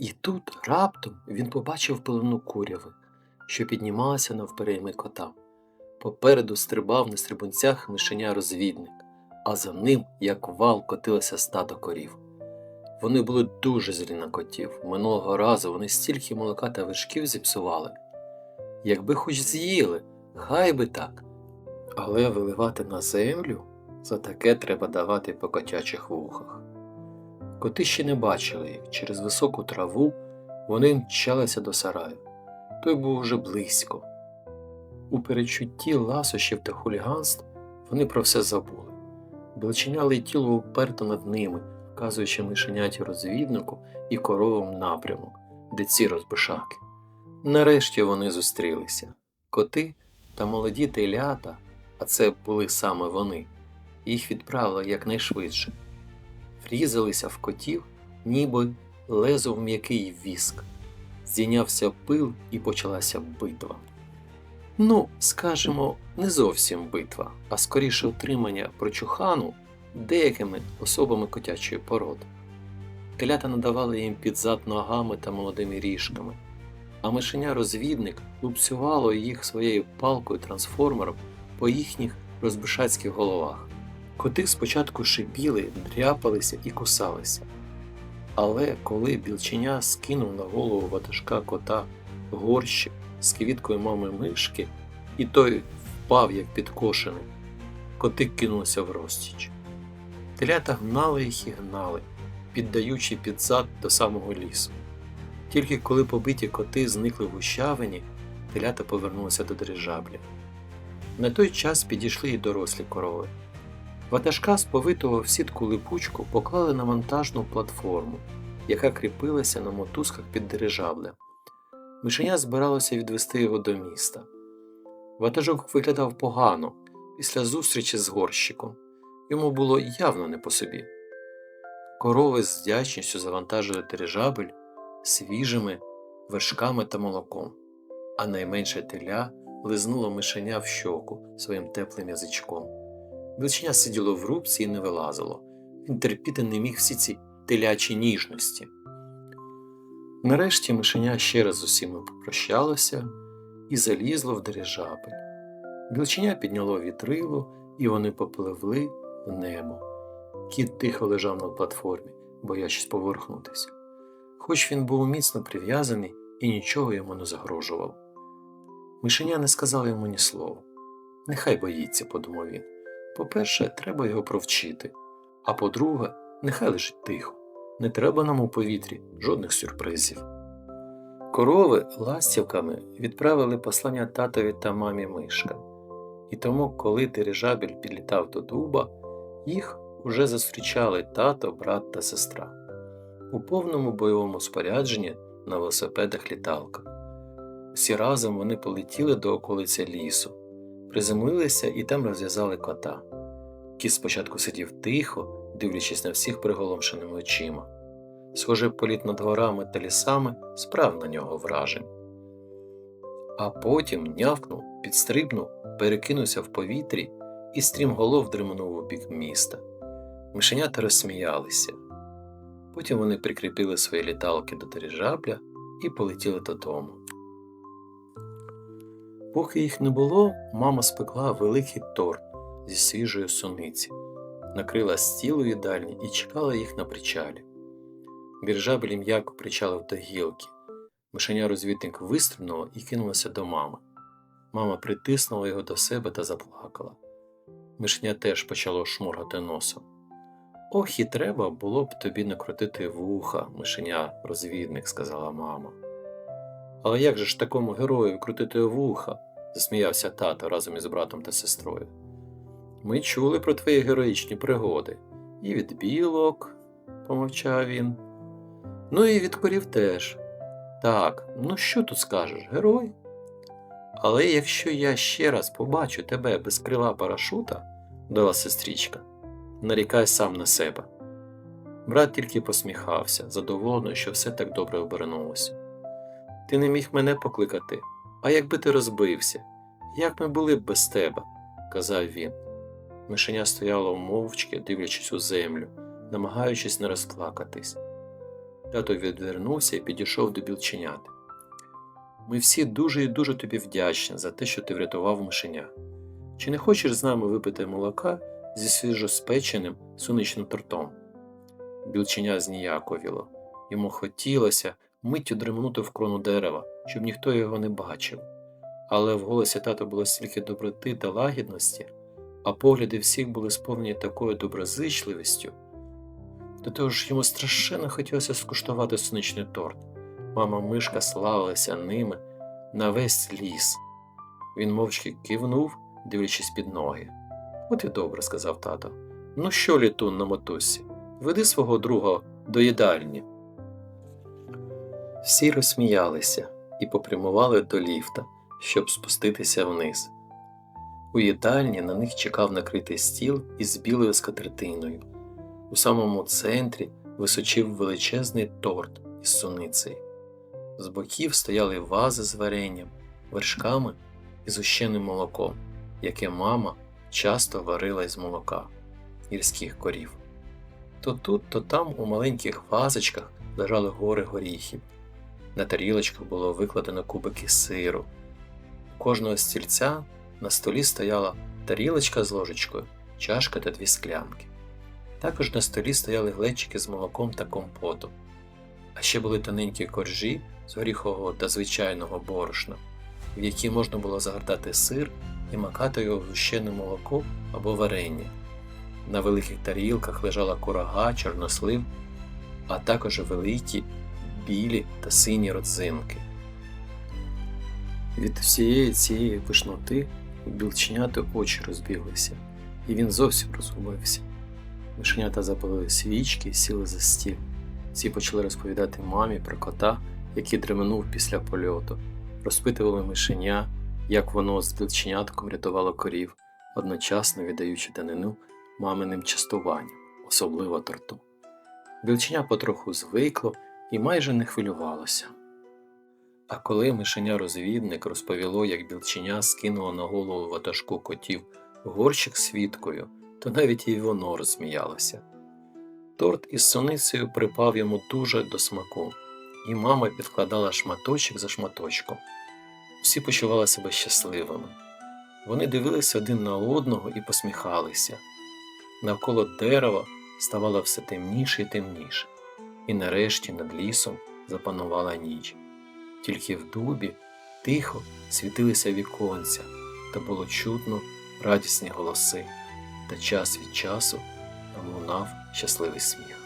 І тут раптом він побачив пелену куряви, що піднімалася навперейми кота. Попереду стрибав на стрибунцях мишеня розвідник, а за ним, як вал, котилося стадо корів. Вони були дуже злі на котів. Минулого разу вони стільки молока та вершків зіпсували. Якби хоч з'їли, хай би так. Але виливати на землю за таке треба давати по котячих вухах. Коти ще не бачили їх. Через високу траву вони мчалися до сараю. Той був уже близько. У перечутті ласощів та хуліганств вони про все забули. Білченя летіло уперто над ними, вказуючи мишеняті розвіднику і коровам напрямок, де ці розбишаки. Нарешті вони зустрілися. Коти та молоді телята, а це були саме вони, їх відправили якнайшвидше. Врізалися в котів, ніби лезо в м'який віск. Здійнявся пил і почалася битва. Ну, скажімо, не зовсім битва, а скоріше утримання прочухану деякими особами котячої породи. Телята надавали їм під зад ногами та молодими ріжками, а мишеня-розвідник лупцювало їх своєю палкою трансформером по їхніх розбишацьких головах. Коти спочатку шипіли, дряпалися і кусалися. Але коли білченя скинув на голову ватажка кота горщик з квіткою мами мишки, і той впав як підкошений, коти кинулися в розтіч. Телята гнали їх і гнали, піддаючи під зад до самого лісу. Тільки коли побиті коти зникли в гущавині, телята повернулися до дирижабля. На той час підійшли й дорослі корови. Ватажка з повитого в сітку липучку поклали на монтажну платформу, яка кріпилася на мотузках під дирижаблем. Мишеня збиралося відвести його до міста. Ватажок виглядав погано після зустрічі з горщиком. Йому було явно не по собі. Корови з вдячністю завантажили дирижабель свіжими вершками та молоком, а найменше теля лизнуло мишеня в щоку своїм теплим язичком. Білченя сиділо в рубці і не вилазило. Він терпіти не міг всі ці телячі ніжності. Нарешті мишеня ще раз з усіма попрощалося і залізло в дирижабель. Білченя підняло вітрило, і вони попливли в небо. Кіт тихо лежав на платформі, боячись поверхнутися. Хоч він був міцно прив'язаний і нічого йому не загрожував. Мишеня не сказала йому ні слова. Нехай боїться, подумав він. По-перше, треба його провчити, а по-друге, нехай лежить тихо. Не треба нам у повітрі жодних сюрпризів. Корови ластівками відправили послання татові та мамі мишка, і тому, коли дирижабель підлітав до дуба, їх уже зустрічали тато, брат та сестра у повному бойовому спорядженні на велосипедах літалках. Всі разом вони полетіли до околиці лісу, приземлилися і там розв'язали кота. Кіт спочатку сидів тихо, дивлячись на всіх приголомшеними очима. Схоже, політ над горами та лісами справ на нього вражень. А потім нявкнув, підстрибнув, перекинувся в повітрі і стрімголов дримнув у бік міста. Мишенята розсміялися. Потім вони прикріпили свої літалки до дирижабля і полетіли додому. Поки їх не було, мама спекла великий торт зі свіжої суниці, накрила стіл у їдальні і чекала їх на причалі. Дирижабель м'яко причалив до гілки. Мишеня розвідник вистрибнула і кинулася до мами. Мама притиснула його до себе та заплакала. Мишеня теж почало шморгати носом. Ох, і треба було б тобі накрутити вуха, мишеня розвідник, сказала мама. Але як же ж такому герою крутити вуха? засміявся тато разом із братом та сестрою. Ми чули про твої героїчні пригоди. І від білок, помовчав він. Ну і від корів теж. Так, ну що тут скажеш, герой? Але якщо я ще раз побачу тебе без крила парашута, дала сестричка, нарікай сам на себе. Брат тільки посміхався, задоволений, що все так добре обернулося. Ти не міг мене покликати, а якби ти розбився, як ми були б без тебе, казав він. Мишеня стояло мовчки, дивлячись у землю, намагаючись не розплакатись. Тато відвернувся і підійшов до білченяти. Ми всі дуже і дуже тобі вдячні за те, що ти врятував мишеня. Чи не хочеш з нами випити молока зі свіжоспеченим сонячним тортом? Білченя зніяковіло. Йому хотілося миттю дременути в крону дерева, щоб ніхто його не бачив. Але в голосі тата було стільки доброти та лагідності, а погляди всіх були сповнені такою доброзичливістю. До того ж йому страшенно хотілося скуштувати сонячний торт. Мама мишка славилася ними на весь ліс. Він мовчки кивнув, дивлячись під ноги. От і добре, сказав тато. Ну що, літун на мотузці, веди свого друга до їдальні. Всі розсміялися і попрямували до ліфта, щоб спуститися вниз. У їдальні на них чекав накритий стіл із білою скатертиною. У самому центрі височив величезний торт із суницею. З боків стояли вази з варенням, вершками і зущеним молоком, яке мама часто варила із молока гірських корів. То тут, то там у маленьких вазочках лежали гори горіхів. На тарілочках було викладено кубики сиру. У кожного стільця на столі стояла тарілочка з ложечкою, чашка та дві склянки. Також на столі стояли глечики з молоком та компотом, а ще були тоненькі коржі з горіхового та звичайного борошна, в які можна було загортати сир і макати його в гущене молоко або варення. На великих тарілках лежала курага, чорнослив, а також великі білі та сині родзинки. Від всієї цієї пишноти у білченяти очі розбіглися, і він зовсім розгубився. Мишенята запалили свічки і сіли за стіл. Всі почали розповідати мамі про кота, який дременув після польоту, розпитували мишеня, як воно з білченятком рятувало корів, одночасно віддаючи данину маминим частуванням, особливо торту. Білченя потроху звикло і майже не хвилювалося. А коли мишеня-розвідник розповіло, як білченя скинуло на голову ватажку котів горщик з віткою, то навіть і воно розсміялося. Торт із соницею припав йому дуже до смаку, і мама підкладала шматочок за шматочком. Всі почували себе щасливими. Вони дивилися один на одного і посміхалися. Навколо дерева ставало все темніше і темніше, і нарешті над лісом запанувала ніч. Тільки в дубі тихо світилися віконця, та було чутно радісні голоси, та час від часу лунав щасливий сміх.